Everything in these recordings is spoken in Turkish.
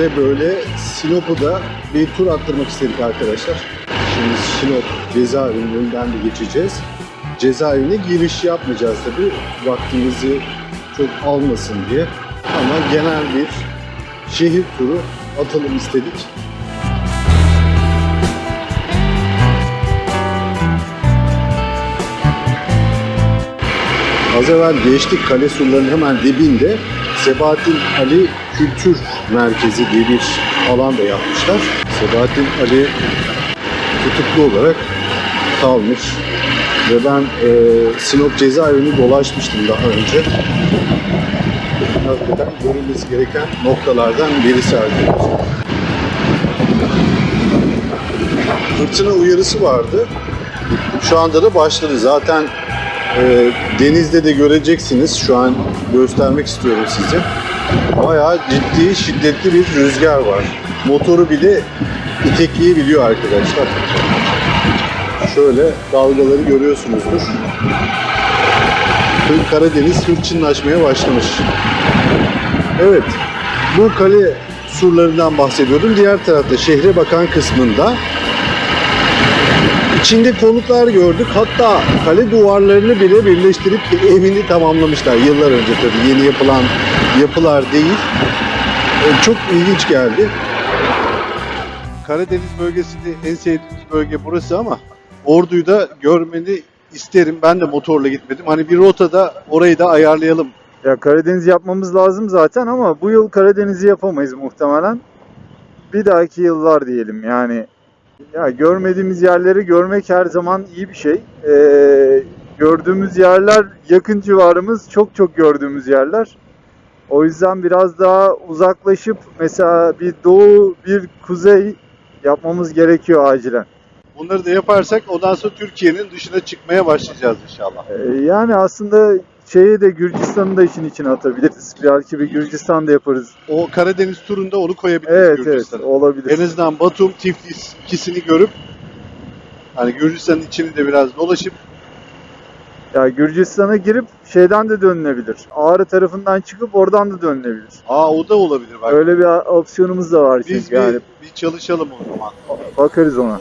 sizlere böyle Sinop'u da bir tur attırmak istedik arkadaşlar. Şimdi Sinop cezaevinin önünden de geçeceğiz. Cezaevine giriş yapmayacağız tabi vaktimizi çok almasın diye. Ama genel bir şehir turu atalım istedik. Az evvel geçtik kale surlarının hemen dibinde Sebahattin Ali Kültür Merkezi diye bir alan da yapmışlar. Sebahattin Ali tutuklu olarak kalmış. Ve ben e, Sinop cezaevini dolaşmıştım daha önce. Hakikaten görülmesi gereken noktalardan birisi arkadaşlar. Fırtına uyarısı vardı. Şu anda da başladı. Zaten e, denizde de göreceksiniz. Şu an göstermek istiyorum size. Bayağı ciddi, şiddetli bir rüzgar var. Motoru bile itekleyebiliyor arkadaşlar. Şöyle dalgaları görüyorsunuzdur. Karadeniz hırçınlaşmaya başlamış. Evet, bu kale surlarından bahsediyordum. Diğer tarafta şehre bakan kısmında İçinde konutlar gördük. Hatta kale duvarlarını bile birleştirip evini tamamlamışlar. Yıllar önce tabii yeni yapılan yapılar değil. Ee, Çok ilginç geldi. Karadeniz bölgesinde en sevdiğimiz bölge burası ama Ordu'yu da görmeni isterim. Ben de motorla gitmedim. Hani bir rotada orayı da ayarlayalım. Ya Karadeniz yapmamız lazım zaten ama bu yıl Karadeniz'i yapamayız muhtemelen. Bir dahaki yıllar diyelim yani. Ya görmediğimiz yerleri görmek her zaman iyi bir şey. Ee, gördüğümüz yerler yakın civarımız çok çok gördüğümüz yerler. O yüzden biraz daha uzaklaşıp mesela bir doğu bir kuzey yapmamız gerekiyor acilen. Bunları da yaparsak ondan sonra Türkiye'nin dışına çıkmaya başlayacağız inşallah. Ee, yani aslında şeyi de Gürcistan'ı da işin içine atabiliriz. Belki bir Gürcistan'da yaparız. O Karadeniz turunda onu koyabiliriz Evet evet Gürcistan'a. olabilir. En azından Batum, Tiflis ikisini görüp hani Gürcistan'ın içini de biraz dolaşıp Ya Gürcistan'a girip şeyden de dönülebilir. Ağrı tarafından çıkıp oradan da dönülebilir. aa o da olabilir bak. Öyle bir opsiyonumuz da var Biz çünkü bir, yani bir çalışalım o zaman. bakarız ona.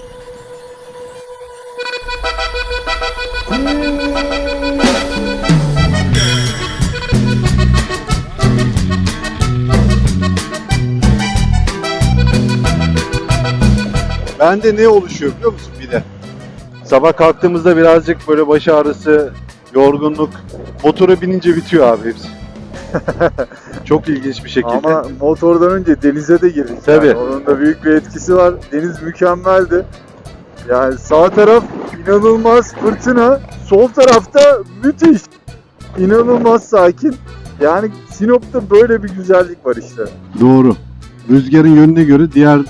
Bende ne oluşuyor biliyor musun bir de? Sabah kalktığımızda birazcık böyle baş ağrısı, yorgunluk. Motora binince bitiyor abi hepsi. Çok ilginç bir şekilde. Ama motordan önce denize de girdik. Tabii. Yani. Onun da büyük bir etkisi var. Deniz mükemmeldi. Yani sağ taraf inanılmaz fırtına. Sol tarafta müthiş. İnanılmaz sakin. Yani Sinop'ta böyle bir güzellik var işte. Doğru. Rüzgarın yönüne göre diğer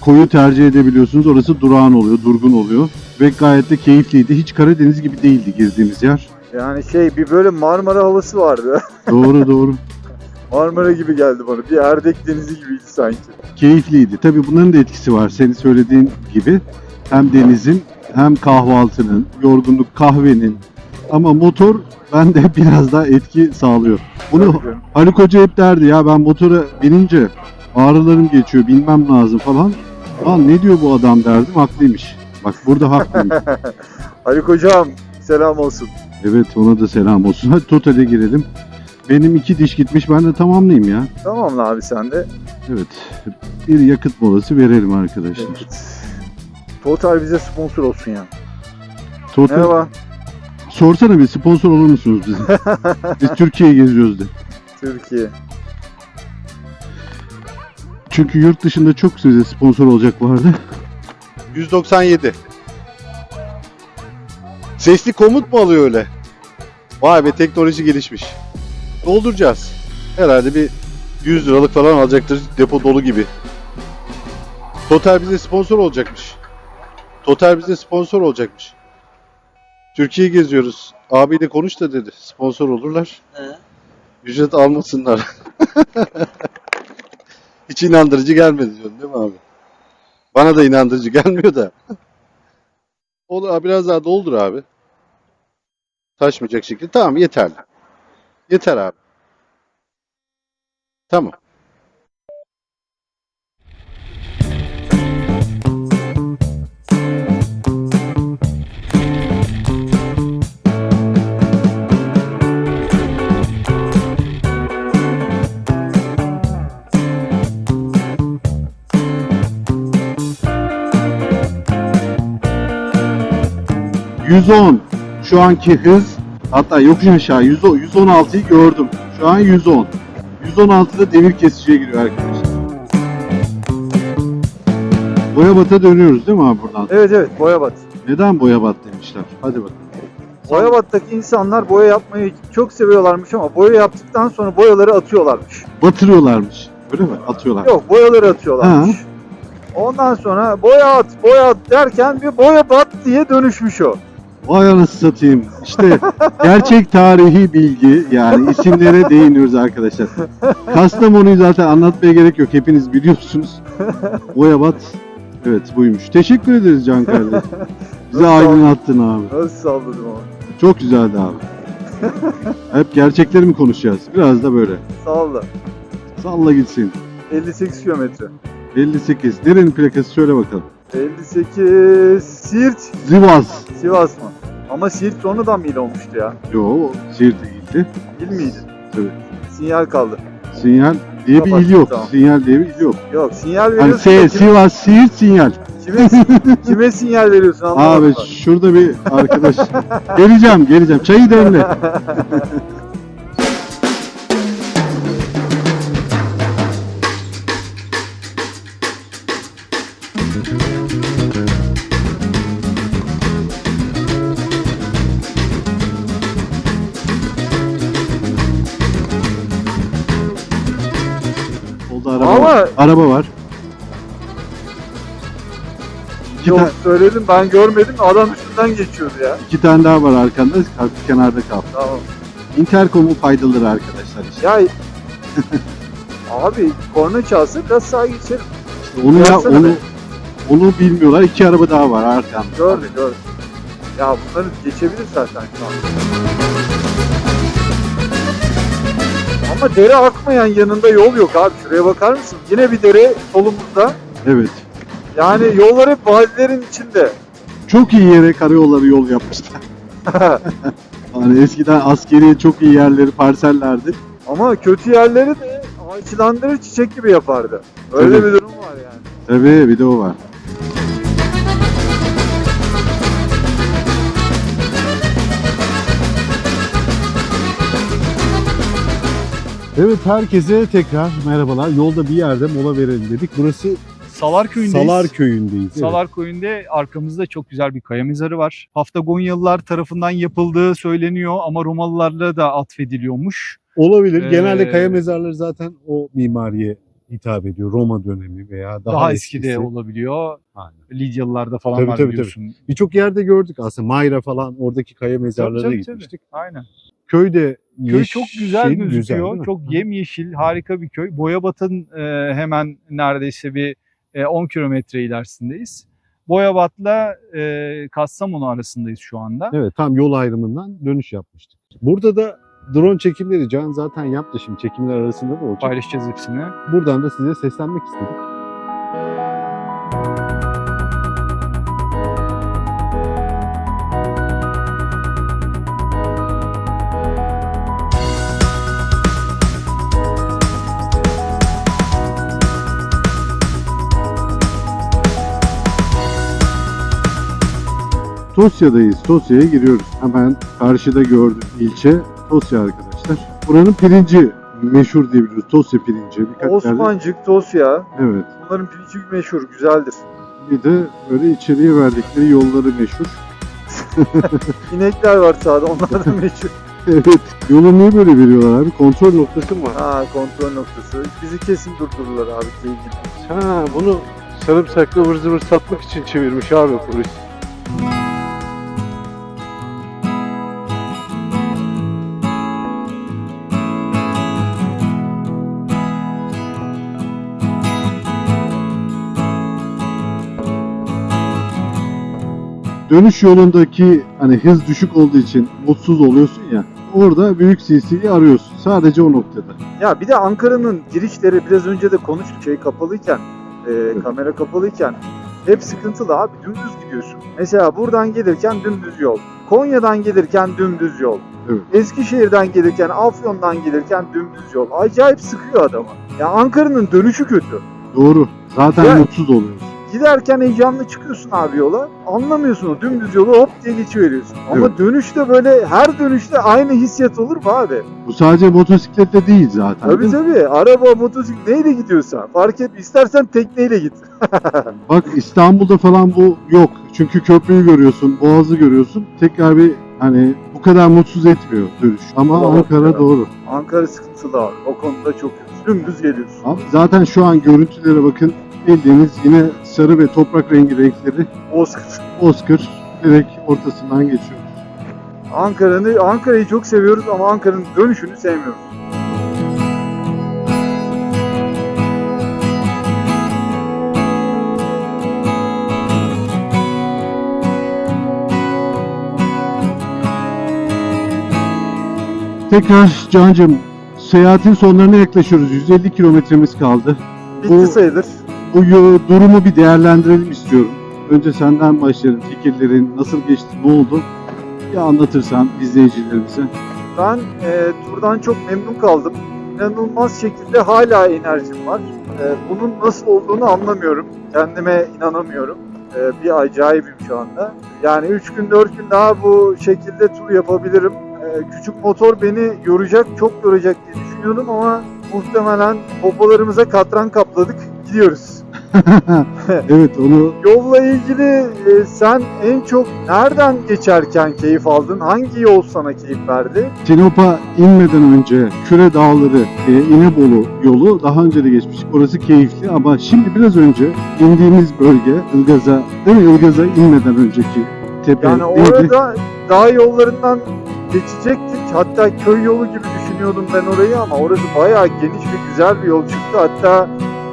koyu tercih edebiliyorsunuz. Orası durağan oluyor, durgun oluyor. Ve gayet de keyifliydi. Hiç Karadeniz gibi değildi girdiğimiz yer. Yani şey bir böyle Marmara havası vardı. Doğru doğru. Marmara gibi geldi bana. Bir Erdek denizi gibiydi sanki. Keyifliydi. Tabii bunların da etkisi var. Senin söylediğin gibi. Hem denizin hem kahvaltının, yorgunluk kahvenin. Ama motor bende biraz daha etki sağlıyor. Bunu. Haluk Hoca hep derdi ya ben motora binince ağrılarım geçiyor bilmem lazım falan. Lan ne diyor bu adam derdim haklıymış. Bak burada haklıymış. Haluk hocam selam olsun. evet ona da selam olsun. Hadi totale girelim. Benim iki diş gitmiş ben de tamamlayayım ya. Tamam lan abi sen de. Evet bir yakıt molası verelim arkadaşlar. Total bize sponsor olsun ya. Total, Merhaba. Sorsana bir sponsor olur musunuz bize? Biz Türkiye'yi geziyoruz de. Türkiye. Çünkü yurt dışında çok size sponsor olacak vardı. 197. Sesli komut mu alıyor öyle? Vay be teknoloji gelişmiş. Dolduracağız. Herhalde bir 100 liralık falan alacaktır depo dolu gibi. Total bize sponsor olacakmış. Total bize sponsor olacakmış. Türkiye'yi geziyoruz. Abiyle konuş da dedi. Sponsor olurlar. Ücret almasınlar. Hiç inandırıcı gelmedi diyorsun değil mi abi? Bana da inandırıcı gelmiyor da. Olur biraz daha doldur abi. Taşmayacak şekilde. Tamam yeterli. Yeter abi. Tamam. 110 şu anki hız hatta yokuş aşağı 110 116'yı gördüm. Şu an 110. 116'da demir kesiciye giriyor arkadaşlar. Boyabat'a dönüyoruz değil mi abi buradan? Evet evet Boyabat. Neden Boyabat demişler? Hadi bakalım. Boyabat'taki insanlar boya yapmayı çok seviyorlarmış ama boya yaptıktan sonra boyaları atıyorlarmış. Batırıyorlarmış. Öyle mi? Atıyorlar. Yok boyaları atıyorlarmış. Ondan sonra boya at, boya at derken bir boya bat diye dönüşmüş o. Vay anasını satayım. İşte gerçek tarihi bilgi yani isimlere değiniyoruz arkadaşlar. Kastamonu'yu zaten anlatmaya gerek yok. Hepiniz biliyorsunuz. Boyabat evet buymuş. Teşekkür ederiz Can kardeşim. Bize aydınlattın abi. Nasıl salladım ama. Çok güzeldi abi. Hep gerçekleri mi konuşacağız? Biraz da böyle. Salla. Salla gitsin. 58 kilometre. 58. Nerenin plakası söyle bakalım. 58 Siirt, Zivas. Sivas mı? Ama Siirt sonradan mı il olmuştu ya? Yo, Siirt değildi. İl miydi? Tabii. Sinyal kaldı. Sinyal diye bir il yok. Tamam. Sinyal diye bir il yok. Yok sinyal Hani veriyorsun. Se- da kim- Sivas, Siirt sinyal. kime, kime sinyal veriyorsun anlamadım. Abi ben. şurada bir arkadaş. geleceğim, geleceğim. Çayı demle. Araba var. İki, Yok ta- söyledim ben görmedim adam üstünden geçiyordu ya. iki tane daha var arkanda. Artık kenarda kal. Tamam. Intercom'un faydaları arkadaşlar işte. Ya abi korna çalsa biraz sağa geçelim. Onu ya onu be. onu bilmiyorlar. İki araba daha var arkamda. Gördüm gördüm. Ya bunları geçebilir zaten şu an. Ama dere akmayan yanında yol yok abi. Şuraya bakar mısın? Yine bir dere solumuzda. Evet. Yani yollar hep vadilerin içinde. Çok iyi yere karayolları yol yapmışlar. Hani eskiden askeriye çok iyi yerleri parsellerdi. Ama kötü yerleri de ağaçlandırır çiçek gibi yapardı. Öyle Tabii. bir durum var yani. Tabii bir de o var. Evet herkese tekrar merhabalar. Yolda bir yerde mola verelim dedik. Burası Salar köyündeyiz. Salar köyündeyiz. Evet. Salar köyünde arkamızda çok güzel bir kaya mezarı var. Haftagonyalılar tarafından yapıldığı söyleniyor ama Romalılarla da atfediliyormuş. Olabilir. Ee, Genelde kaya mezarları zaten o mimariye hitap ediyor. Roma dönemi veya daha, Daha, eskisi. eskide olabiliyor. Aynen. Lidyalılarda falan Tabii, var tabii, biliyorsun. Birçok yerde gördük aslında. Mayra falan oradaki kaya mezarlarına tabii, tabii. gitmiştik. Aynen. Köyde Köy çok güzel yeşil, gözüküyor. mi? çok yemyeşil, harika bir köy. Boyabat'ın e, hemen neredeyse bir e, 10 kilometre ilerisindeyiz. Boyabat'la e, Kastamonu arasındayız şu anda. Evet tam yol ayrımından dönüş yapmıştık. Burada da drone çekimleri Can zaten yaptı şimdi çekimler arasında da olacak. Paylaşacağız hepsini. Buradan da size seslenmek istedik. Tosya'dayız. Tosya'ya giriyoruz. Hemen karşıda gördüğüm ilçe Tosya arkadaşlar. Buranın pirinci meşhur diyebiliyoruz. Tosya pirinci. Birkaç yerde. Osmancık, Tosya. Evet. Bunların pirinci meşhur, güzeldir. Bir de böyle içeriye verdikleri yolları meşhur. İnekler var sağda, onlar da meşhur. Evet. Yolu niye böyle veriyorlar abi? Kontrol noktası mı var? Ha kontrol noktası. Bizi kesin durdururlar abi keyifli. Ha bunu sarımsaklı ıvır zıvır satmak için çevirmiş abi polis. Dönüş yolundaki hani hız düşük olduğu için mutsuz oluyorsun ya. Orada büyük CC'yi arıyorsun. Sadece o noktada. Ya bir de Ankara'nın girişleri biraz önce de konuştuk şey kapalıyken, e, kamera kapalıyken hep sıkıntılı abi dümdüz gidiyorsun. Mesela buradan gelirken dümdüz yol. Konya'dan gelirken dümdüz yol. Evet. Eskişehir'den gelirken, Afyon'dan gelirken dümdüz yol. Acayip sıkıyor adamı. Ya Ankara'nın dönüşü kötü. Doğru. Zaten Ya- mutsuz oluyorsun. Giderken heyecanlı çıkıyorsun abi yola. Anlamıyorsun o dümdüz yolu hop diye geçiveriyorsun. Ama Evet. dönüşte böyle her dönüşte aynı hissiyat olur mu abi? Bu sadece motosiklette değil zaten. Tabii değil tabii. Araba, motosiklet neyle gidiyorsan fark et. İstersen tekneyle git. Bak İstanbul'da falan bu yok. Çünkü köprüyü görüyorsun, boğazı görüyorsun. Tekrar bir hani bu kadar mutsuz etmiyor dönüş. Ama Doğru, Ankara evet. doğru. Ankara sıkıntılı abi. O konuda çok. Dümdüz geliyorsun. Abi zaten şu an görüntülere bakın. Bildiğiniz yine sarı ve toprak rengi renkleri Bozkır. Bozkır direkt ortasından geçiyoruz. Ankara'nı Ankara'yı çok seviyoruz ama Ankara'nın dönüşünü sevmiyoruz. Tekrar Can'cığım seyahatin sonlarına yaklaşıyoruz. 150 kilometremiz kaldı. Bitti Bu- sayılır. Bu durumu bir değerlendirelim istiyorum. Önce senden başlayalım. Fikirlerin nasıl geçti, ne oldu? Bir anlatırsan izleyicilerimize. Ben e, turdan çok memnun kaldım. İnanılmaz şekilde hala enerjim var. E, bunun nasıl olduğunu anlamıyorum. Kendime inanamıyorum. E, bir acayibim şu anda. Yani 3 gün 4 gün daha bu şekilde tur yapabilirim. E, küçük motor beni yoracak, çok yoracak diye düşünüyordum ama muhtemelen popolarımıza katran kapladık. Gidiyoruz. Evet onu Yolla ilgili e, sen en çok nereden geçerken keyif aldın? Hangi yol sana keyif verdi? Sinop'a inmeden önce Küre Dağları, e, İnebolu yolu daha önce de geçmiştik. Orası keyifli ama şimdi biraz önce indiğimiz bölge Ilgaz'a, değil mi? Ilgaz'a inmeden önceki tepe Yani neydi? orada dağ yollarından geçecektik. Hatta köy yolu gibi düşünüyordum ben orayı ama orası bayağı geniş ve güzel bir yol çıktı. Hatta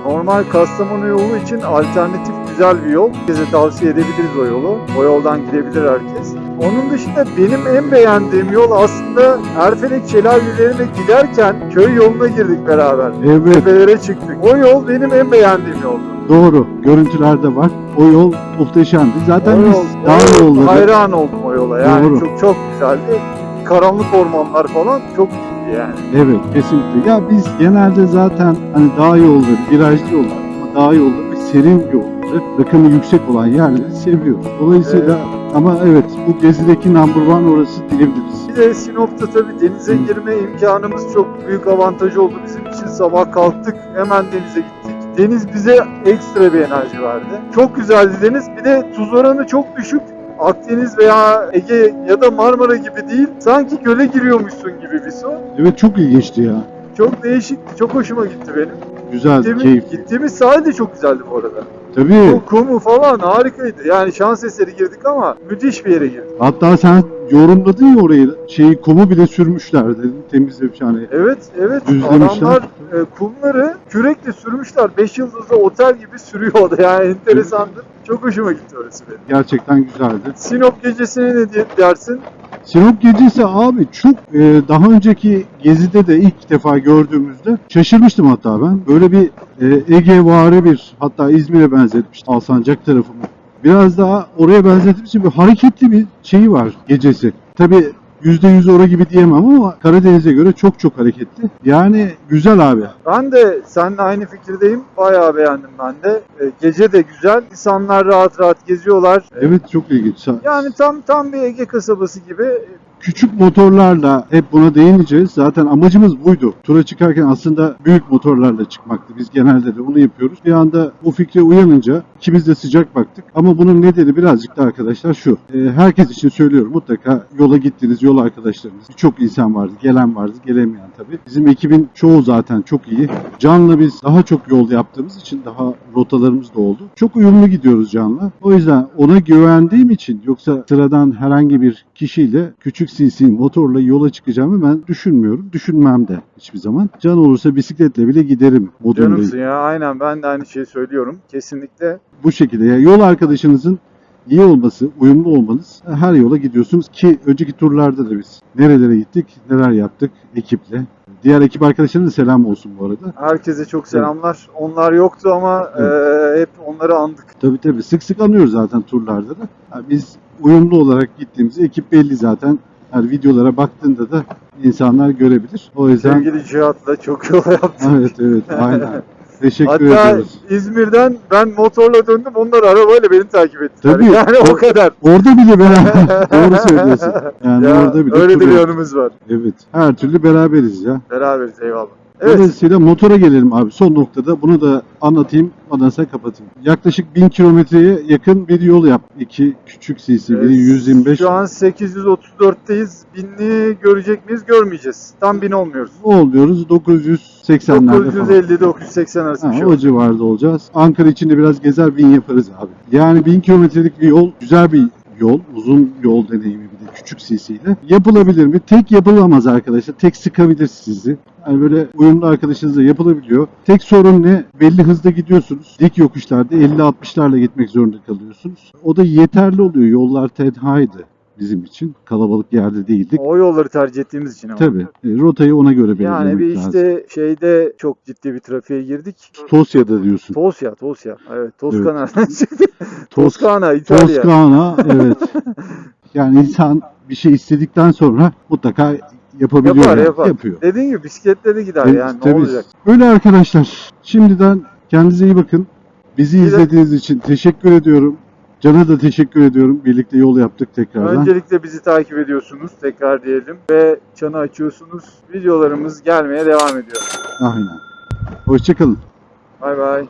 normal Kastamonu yolu için alternatif güzel bir yol. Herkese tavsiye edebiliriz o yolu. O yoldan gidebilir herkes. Onun dışında benim en beğendiğim yol aslında Erfelek Şelalelerine giderken köy yoluna girdik beraber. Evet Tepelere çıktık. O yol benim en beğendiğim yoldu. doğru. Görüntülerde var. O yol muhteşemdi. Zaten O biz yol- dağ yol- yolları Hayran oldum o yola. Yani Doğru. çok çok güzeldi. Karanlık ormanlar falan çok yani. Evet kesinlikle. Ya biz genelde zaten hani dağ yolları, virajlı yollar ama dağ yolları ve serin yolları, rakımı yüksek olan yerleri seviyoruz. Dolayısıyla ama evet bu gezideki number one orası diyebiliriz. Bir de Sinop'ta tabii denize girme imkanımız çok büyük avantaj oldu bizim için. Sabah kalktık hemen denize gittik. Deniz bize ekstra bir enerji verdi. Çok güzeldi deniz. Bir de tuz oranı çok düşük. Akdeniz veya Ege ya da Marmara gibi değil. Sanki göle giriyormuşsun gibi bir su. Evet çok ilginçti ya. Çok değişikti. Çok hoşuma gitti benim. Güzel, Gittiğimiz, keyifli. gittiğimiz sahil de çok güzeldi bu arada. Tabii. Bu kumu falan harikaydı. Yani şans eseri girdik ama müthiş bir yere girdik. Hatta sen yorumladın ya orayı. Şeyi kumu bile sürmüşler dedin. Temizlemiş hani. Evet, evet. Düzlemişler. Adamlar e, kumları kürekle sürmüşler. 5 yıldızlı otel gibi sürüyordu. Yani enteresandır. Çok hoşuma gitti orası benim. Gerçekten güzeldi. Sinop gecesine ne diye- dersin? Sinop gecesi abi çok e, daha önceki gezide de ilk defa gördüğümüzde şaşırmıştım hatta ben. Böyle bir e, Ege bir hatta İzmir'e benzetmiştim Alsancak tarafımı. Biraz daha oraya benzettiğim için bir hareketli bir şeyi var gecesi. Tabi %100 ora gibi diyemem ama Karadeniz'e göre çok çok hareketli. Yani güzel abi. Ben de seninle aynı fikirdeyim. Bayağı beğendim ben de. E, gece de güzel. İnsanlar rahat rahat geziyorlar. E, Evet çok ilginç. Yani tam tam bir Ege kasabası gibi. Küçük motorlarla hep buna değineceğiz. Zaten amacımız buydu. Tura çıkarken aslında büyük motorlarla çıkmaktı. Biz genelde de bunu yapıyoruz. Bir anda bu fikre uyanınca ikimiz de sıcak baktık. Ama bunun nedeni birazcık da arkadaşlar şu. Ee, herkes için söylüyorum mutlaka yola gittiniz, yol arkadaşlarınız. Birçok insan vardı. Gelen vardı, gelemeyen tabii. Bizim ekibin çoğu zaten çok iyi. Can'la biz daha çok yol yaptığımız için daha rotalarımız da oldu. Çok uyumlu gidiyoruz Can'la. O yüzden ona güvendiğim için yoksa sıradan herhangi bir kişiyle küçük CC motorla yola çıkacağımı ben düşünmüyorum. Düşünmem de hiçbir zaman. Can olursa bisikletle bile giderim modundayım. Canımsın ya. Aynen ben de aynı şeyi söylüyorum. Kesinlikle. Bu şekilde yani yol arkadaşınızın iyi olması, uyumlu olmanız her yola gidiyorsunuz ki önceki turlarda da biz nerelere gittik, neler yaptık ekiple. Diğer ekip arkadaşlarına da selam olsun bu arada. Herkese çok selamlar. Onlar yoktu ama e, hep onları andık. Tabii tabii sık sık anıyoruz zaten turlarda da. Yani biz uyumlu olarak gittiğimiz ekip belli zaten. Yani videolara baktığında da insanlar görebilir. O yüzden Sevgili Cihat'la çok yol yaptık. evet evet aynen. Teşekkür Hatta ediyoruz. İzmir'den ben motorla döndüm. Onlar arabayla beni takip ettiler. Tabii. Yani o O- kadar. Orada bile beraber. Doğru söylüyorsun. Yani Ya, orada bile öyle bir yanımız var. Evet. Her türlü beraberiz ya. Beraberiz eyvallah. Evet. Dolayısıyla motora gelelim abi. Son noktada bunu da anlatayım. Ondan sonra kapatayım. Yaklaşık 1000 kilometreye yakın bir yol yap. İki küçük cc, biri Ee, 125. Şu an 834'teyiz. Binli görecek miyiz? Görmeyeceğiz. Tam bin olmuyoruz. oluyoruz 980'lerde falan. 950-980 arası bir Ha, şey o oldu. civarda olacağız. Ankara içinde biraz gezer bin yaparız abi. Yani 1000 kilometrelik bir yol güzel bir yol. Uzun yol deneyimi küçük CC ile. Yapılabilir mi? Tek yapılamaz arkadaşlar. Tek sıkabilir sizi. Yani böyle uyumlu arkadaşınızla yapılabiliyor. Tek sorun ne? Belli hızda gidiyorsunuz. Dik yokuşlarda 50-60'larla gitmek zorunda kalıyorsunuz. O da yeterli oluyor. Yollar tenhaydı bizim için. Kalabalık yerde değildik. O yolları tercih ettiğimiz için ama. Tabii. e, Rotayı ona göre belirlemek Yani bir lazım. işte şeyde çok ciddi bir trafiğe girdik. Tosya'da diyorsun. Tosya, Tosya. Evet, Toskana nereden çıktı? Tos- Toskana, İtalya. Toskana evet. Yani insan bir şey istedikten sonra mutlaka yapabiliyor. Yapar, yani. yapar. Yapıyor. Dediğin gibi bisikletle de gider Evet, yani. Ne tabii. olacak? Öyle arkadaşlar. Şimdiden kendinize iyi bakın. Bizi Bir de- izlediğiniz için teşekkür ediyorum. Can'a da teşekkür ediyorum. Birlikte yol yaptık tekrardan. Öncelikle bizi takip ediyorsunuz. Tekrar diyelim. Ve çanı açıyorsunuz. Videolarımız gelmeye devam ediyor. Aynen. Hoşçakalın. Bay bay.